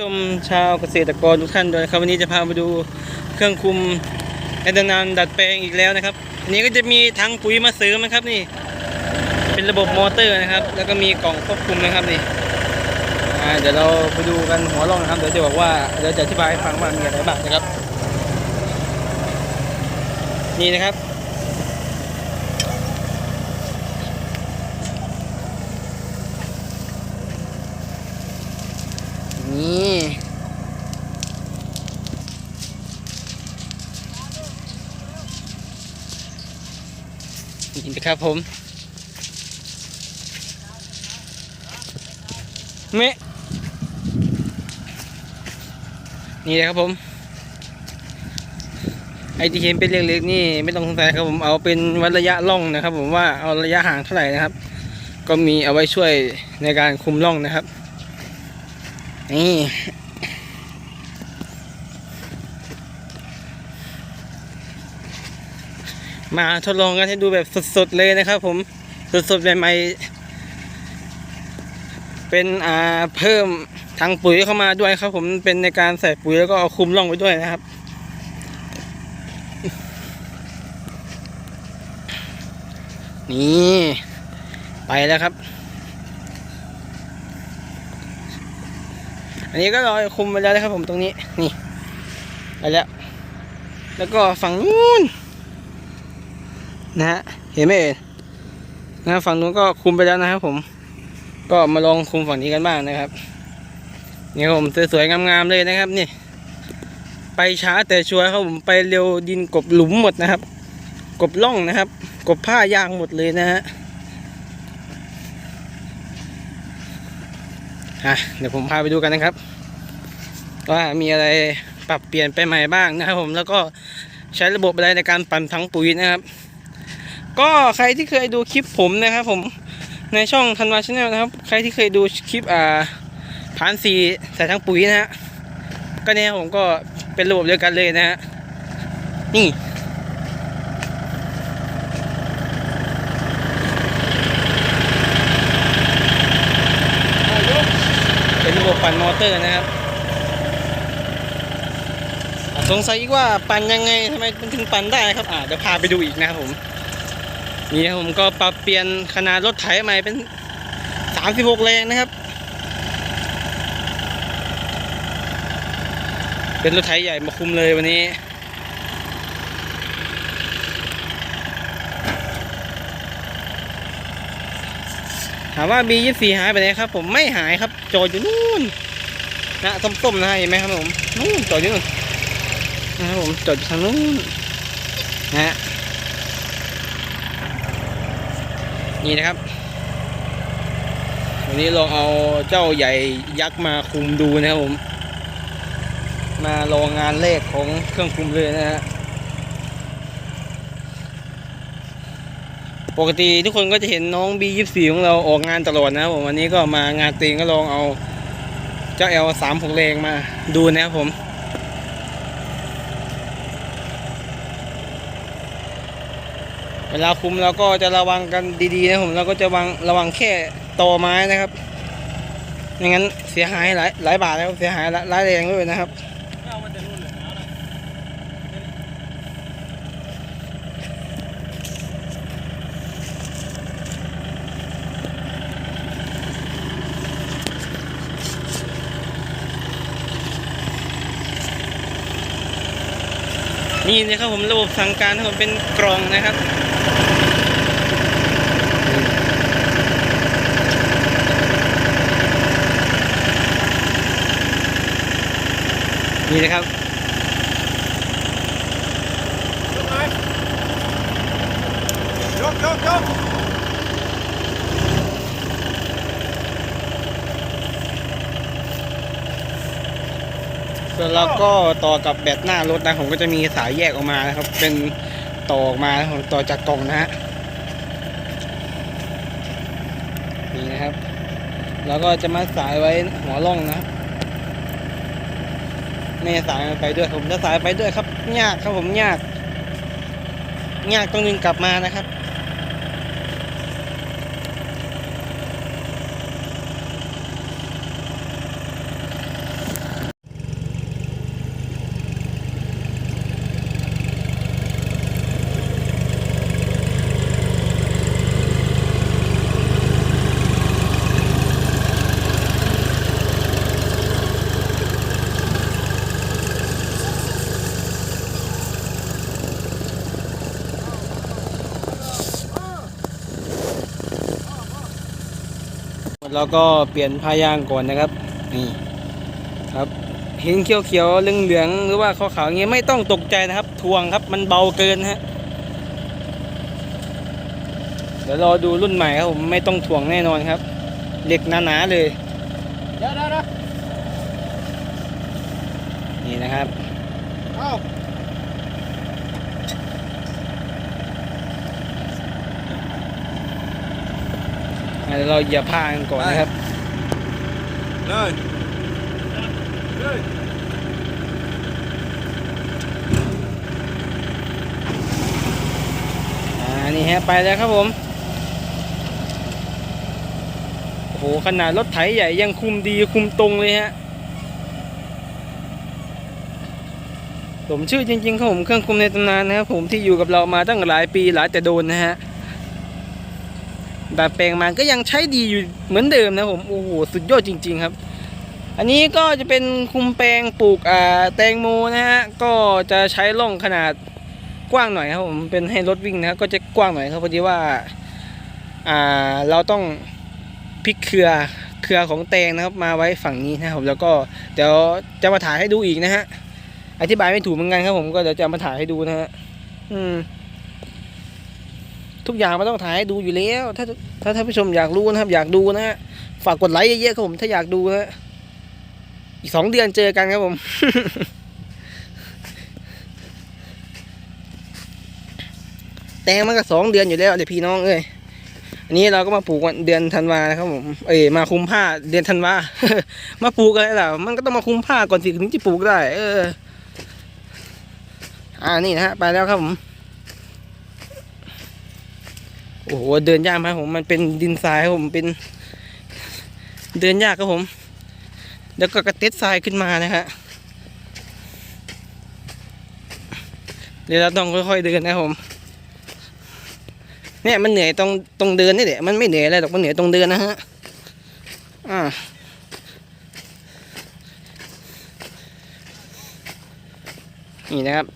ชมชาวเกษตรกรทุกท่านด้วยครับวันนี้จะพามาดูเครื่องคุมในตำนานดัดแปลงอีกแล้วนะครับ อันนี้ก็จะมีทั้งปุ๋ยมาเสริมนะครับนี่ เป็นระบบมอเตอร์นะครับ แล้วก็มีกล่องควบคุมนะครับนี่เดี๋ยวเราไปดูกันหัวลองนะครับเดี๋ยวจะบอกว่าเดี๋ยวจะอธิบายให้ฟังว่ามีอะไรบ้างนะครับ นี่นะครับ นี่นี่นะ ครับผมเมนี่นะครับผม ไอที่เห็นเป็นเล็กๆนี่ไม่ต้องสงสัยครับผมเอาเป็นวัดระยะล่องนะครับ ผมว่าเอาระยะห่างเท่าไหร่นะครับ ก็มีเอาไว้ช่วยในการคุมล่องนะครับนี่ มาทดลองกันให้ดูแบบสดๆเลยนะครับ ผมสดๆใหม่ๆเป็นอ่าเพิ่มทางปุ๋ยเข้ามาด้วยครับ ผมเป็นในการใส่ปุ๋ยแล้วก็เอาคุมร่องไว้ด้วยนะครับ นี่ไปแล้วครับ อันนี้ก็รอยคุมไปแล้วนะครับ ผมตรงนี้นี่ไปแล้ว แล้วก็ฝั่งนู้น นะฮะเห็นไหมเอ่ยนะฝั่งนู้นก็คุมไปแล้วนะครับผม ก็มาลองคุมฝั่งนี้กันบ้างนะครับนี่ครับผมสวยๆงามๆเลยนะครับนี่ ไปช้าแต่ชัวร์ครับผมไปเร็วดินกบหลุมหมดนะครับ กบล่องนะครับ กบผ้ายางหมดเลยนะฮะอะเดี๋ยวผมพาไปดูกันนะครับ ว่ามีอะไรปรับเปลี่ยนไปใหม่บ้างนะครับผมแล้วก็ใช้ระบบอะไรในการปั่นถังปุ๋ยนะครับ ก็ใครที่เคยดูคลิปผมนะครับผมในช่องธันวาชาแนลนะครับ ใครที่เคยดูคลิปอ่าผ่านสีใส่ถังปุ๋ยนะฮะก็เนี่ยผมก็เป็นระบบเดียวกันเลยนะฮะนี่เป็นระบบปั่นมอเตอร์นะครับ สงสัยอีกว่าปั่นยังไงทำไมมันถึงปั่นได้นะครับอ่าเดี๋ยวพาไปดูอีกนะครับผม นี่ครับผมก็ปรับเปลี่ยนขนาดรถไถใหม่เป็น 36 แรงนะครับ เป็นรถไถใหญ่มาคุมเลยวันนี้ถามว่า B24 หายไปไหนครับ ผมไม่หายครับ จอดอยู่นู่นนะส้มๆนะฮะเห็นไหมครับผมนู่นจอดอยู่นู่นนะครับผมจอดอยู่ทางนู้นนะฮะ นี่นะครับ วันนี้ลองเอาเจ้าใหญ่ยักษ์มาคุมดูนะครับผม มาลองงานแรกของเครื่องคุมเลยนะฮะปกติทุกคนก็จะเห็นน้อง B24 ของเราออกงานตลอดนะครับผมวันนี้ก็มางานตีนก็ลองเอาเจ้า L 3 6 แรงมาดูนะครับผม เวลาคุมเราก็จะระวังกันดีๆนะผมเราก็จะระวังระวังแค่ตอไม้นะครับไม่งั้นเสียหายหลายหลายบาทแล้วเสียหายหลายแรงด้วยนะครับนี่นะครับผมระบบสั่งการผมเป็นกล่องนะครับ นี่นะครับยกยกยกส่วนเราก็ต่อกับแบตหน้ารถนะผมก็จะมีสายแยกออกมานะครับ เป็นต่อออกมานะครับต่อจากกล่องนะฮะนี่นะครับ แล้วก็จะมาสายไว้หัวร่องนะครับ ไม่ให้สายมันไปด้วยผมจะสายไปด้วยครับ ยากครับผมยาก ยากต้องดึงกลับมานะครับ แล้วก็เปลี่ยนผ้ายางก่อนนะครับ นี่ครับเห็นเขียวๆเหลืองๆหรือว่าขาวๆอย่างเงี้ยไม่ต้องตกใจนะครับ ทวงครับมันเบาเกินฮะเดี๋ยวรอดูรุ่นใหม่ครับผมไม่ต้องถ่วงแน่นอนครับเหล็กหนาๆเลยเดี๋ยวเดี๋ยวเดี๋ยวนี่นะครับเอ้าอะเดี๋ยว เราเหยียบผ้ากันก่อนนะครับ เลยเลยอ่านี่ฮะไปแล้วครับผม โอ้โห ขนาดรถไถใหญ่ยังคุมดีคุมตรงเลยฮะผมชื่อจริงๆครับผมเครื่องคุมในตำนานนะครับผมที่อยู่กับเรามาตั้งหลายปีหลายแต่โดนนะฮะ ดัดแปลงมาก็ยังใช้ดีอยู่เหมือนเดิมนะผมโอ้โหสุดยอดจริง ๆครับ อันนี้ก็จะเป็นคุมแปลงปลูกอ่าแตงโมนะฮะก็จะใช้ร่องขนาดกว้างหน่อยครับผมเป็นให้รถวิ่งนะก็จะกว้างหน่อยครับพอดีว่าอ่าเราต้องพลิกเครือเครือของแตงนะครับมาไว้ฝั่งนี้นะครับ แล้วก็เดี๋ยวจะมาถ่ายให้ดูอีกนะฮะอธิบายไม่ถูกเหมือนกันครับผมก็เดี๋ยวจะมาถ่ายให้ดูนะฮะอืม ทุกอย่างมันต้องถ่ายดูอยู่แล้ว ถ้าถ้าท่านผู้ชมอยากรู้นะครับ อยากดูนะฮะฝากกดไลค์เยอะๆครับผมถ้าอยากดูนะอีกสองเดือนเจอกันครับผมแตงมันก็สองเดือนอยู่แล้วเดี๋ยวพี่น้องเอ้ยอันนี้เราก็มาปลูกวันเดือนธันวานะครับผมเอ้ยมาคุมผ้าเดือนธันวามาปลูกอะไรล่ะมันก็ต้องมาคุมผ้าก่อนสิถึงจะปลูกได้ เออ อ่านี่นะฮะไปแล้วครับผม โอ้โหเดินยากไหมผมมันเป็นดินทรายผมเป็น เดินยากครับผม แล้วก็กระเต็ดทรายขึ้นมานะฮะเดี๋ยวเราต้องค่อยๆเดินนะผมเนี่ยมันเหนื่อยตรงตรงเดินนี่แหละมันไม่เหนื่อยอะไรหรอกมันเหนื่อยตรงเดินนะฮะอ่านี่นะครับ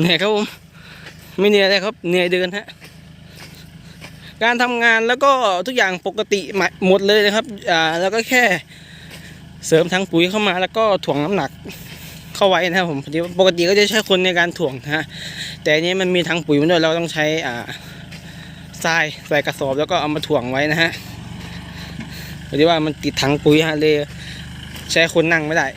เหนื่อยครับผมไม่เหนื่อยเลยครับเหนื่อยเดินฮะการทำงานแล้วก็ทุกอย่างปกติหมดเลยนะครับอ่าแล้วก็แค่เสริมทั้งปุ๋ยเข้ามาแล้วก็ถ่วงน้ำหนักเข้าไว้นะครับผมปกติก็จะใช้คนในการถ่วงนะฮะแต่นนี้มันมีทั้งปุ๋ยมาด้วยเราต้องใช้อ่าทรายใส่กระสอบแล้วก็เอามาถ่วงไว้นะฮะพอดีว่ามันติดถังปุ๋ยฮะเลยใช้คนนั่งไม่ได้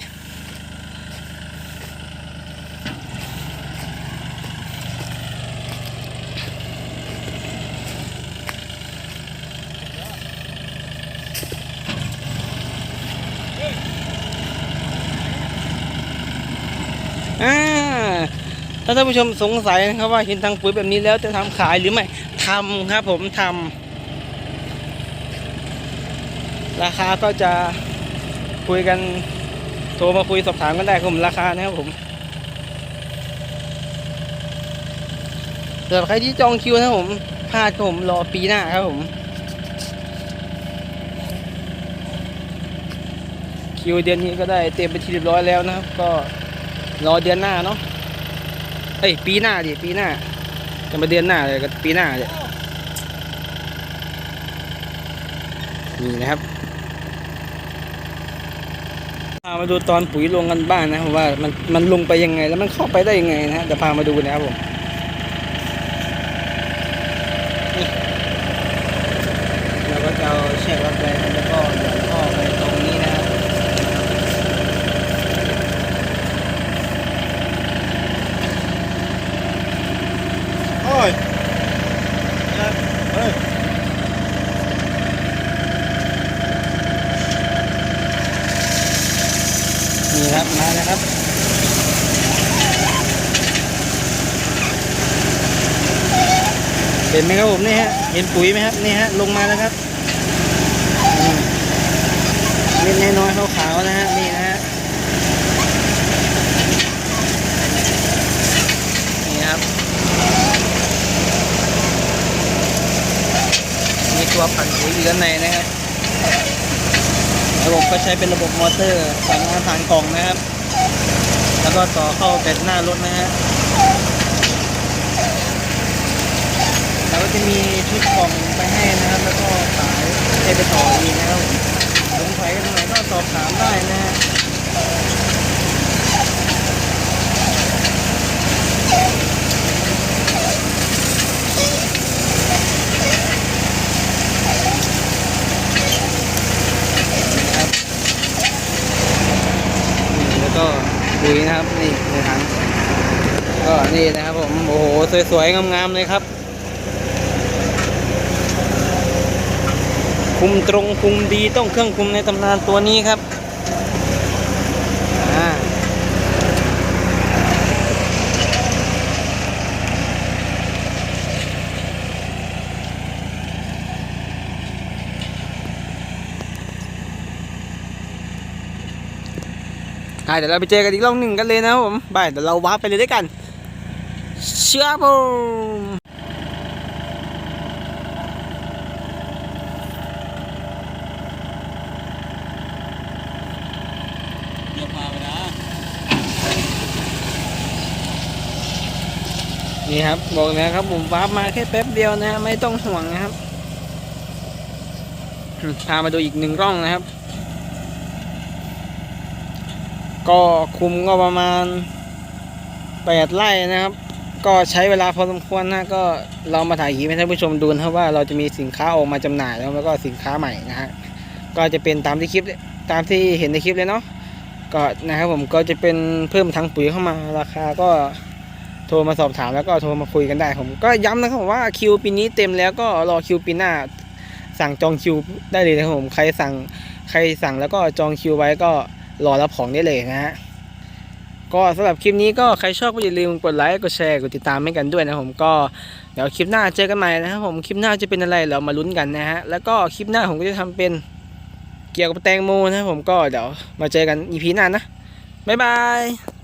อ่า ถ้าท่านผู้ชมสงสัยนะครับว่าเห็นทางปุ๋ยแบบนี้แล้วจะทำขายหรือไม่ทำครับผมทำราคาก็จะคุยกันโทรมาคุยสอบถามกันได้ครับผมราคานะครับผมสำหรับใครที่จองคิวนะครับผมพลาดผมรอปีหน้าครับผม คิวเดือนนี้ก็ได้เต็มไปที่เรียบร้อยแล้วนะครับ ก็รอเดือนหน้าเนาะ เอ้ยปีหน้าดิปีหน้า จะมาเดือนหน้าเลยก็ปีหน้าเลยนี่นะครับพามาดูตอนปุ๋ยลงกันบ้างนะครับว่ามันมันลงไปยังไง แล้วมันเข้าไปได้ยังไงนะฮะเดี๋ยวพามาดูนะครับผมนี่เราก็จะเอาเชือกรัดไว้แล้วก็หย่อนท่อไปตรงนี้นะครับ โอ้ยเฮ้ย นี่ครับมาแล้วครับ เห็นไหมครับผมนี่ฮะเห็นปุ๋ยไหมครับนี่ฮะลงมาแล้วครับเม็ดน้อยๆขาวๆนะฮะนี่นะฮะนี่ครับมีตัวปั่นปุ๋ยอยู่ด้านในนะครับระบบก็ใช้เป็นระบบมอเตอร์สั่งมาผ่านกล่องนะครับ แล้วก็ต่อเข้าแบตหน้ารถนะฮะ แล้วก็จะมีชุดกล่องไปให้นะครับ แล้วก็สายให้ไปต่ออีกนะครับสงสัยกันตรงไหนก็สอบถามได้นะฮะครับนี่แล้วก็ปุ๋ยนะครับ นี่ในถังก็นี่นะครับผม โอ้โห สวยๆ งามๆ เลยครับ คุมตรงคุมดีต้องเครื่องคุมในตำนานตัวนี้ครับอ่าอ่าเดี๋ยวเราไปเจอกันอีกรอบหนึ่งกันเลยนะผม ไป เดี๋ยวเราวาไปเลยด้วยกัน เชื่อผม เดี๋ยวพาไปนะ นี่ครับ บอกเลยนะครับผมวาร์ปมาแค่แป๊บเดียวนะฮะไม่ต้องห่วงนะครับพามาดูอีกหนึ่งร่องนะครับ ก็คุมก็ประมาณแปดไร่นะครับ ก็ใช้เวลาพอสมควรนะก็เรามาถ่ายคลิปให้ท่านผู้ชมดูนะครับว่าเราจะมีสินค้าออกมาจำหน่ายแล้วแล้วก็สินค้าใหม่นะฮะก็จะเป็นตามที่คลิปตามที่เห็นในคลิปเลยเนาะก็นะครับผมก็จะเป็นเพิ่มทั้งปุ๋ยเข้ามาราคาก็ โทรมาสอบถามแล้วก็โทรมาคุยกันได้ผมก็ย้ำนะครับผมว่าคิวปีนี้เต็มแล้วก็รอคิวปีหน้า สั่งจองคิวได้เลยนะครับผมใครสั่งใครสั่งแล้วก็จองคิวไว้ก็รอรับของได้เลยนะฮะก็สำหรับคลิปนี้ก็ใครชอบก็อย่าลืมกดไลค์กดแชร์กดติดตามให้กันด้วยนะผมก็เดี๋ยวคลิปหน้าเจอกันใหม่นะครับผมคลิปหน้าจะเป็นอะไรเรามาลุ้นกันนะฮะแล้วก็คลิปหน้าผมก็จะทำเป็นเกี่ยวกับแตงโมนะครับผมก็เดี๋ยวมาเจอกันอีพีหน้านะบ๊ายบาย